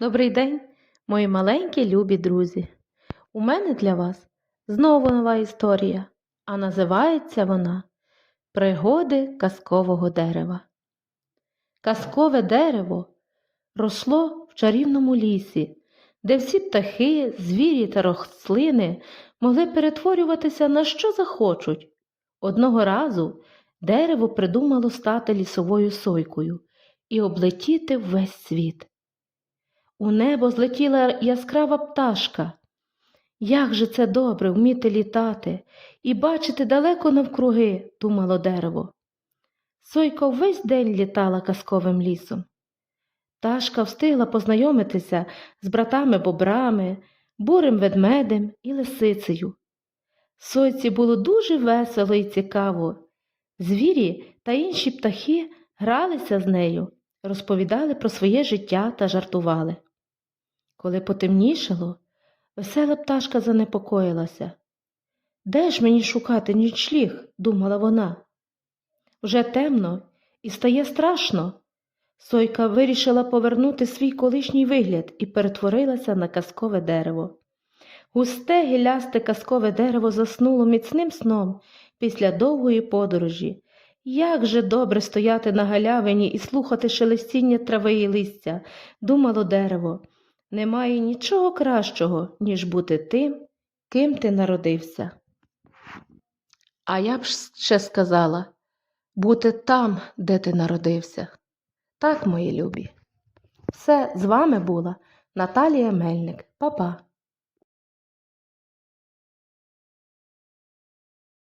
Добрий день, мої маленькі любі друзі. У мене для вас знову нова історія, а називається вона Пригоди казкового дерева. Казкове дерево росло в чарівному лісі, де всі птахи, звірі та рослини могли перетворюватися на що захочуть. Одного разу дерево придумало стати лісовою сойкою і облетіти весь світ. У небо злетіла яскрава пташка. Як же це добре вміти літати і бачити далеко навкруги, думало дерево. Сойка весь день літала казковим лісом. Пташка встигла познайомитися з братами бобрами, бурим ведмедем і лисицею. Сойці було дуже весело і цікаво. Звірі та інші птахи гралися з нею, розповідали про своє життя та жартували. Коли потемнішало, весела пташка занепокоїлася. Де ж мені шукати нічліг? думала вона. Вже темно і стає страшно. Сойка вирішила повернути свій колишній вигляд і перетворилася на казкове дерево. Густе гілясте казкове дерево заснуло міцним сном після довгої подорожі. Як же добре стояти на галявині і слухати шелестіння трави і листя, думало дерево. Немає нічого кращого, ніж бути тим, ким ти народився. А я б ще сказала бути там, де ти народився. Так, мої любі. Все з вами була Наталія Мельник. Па-па.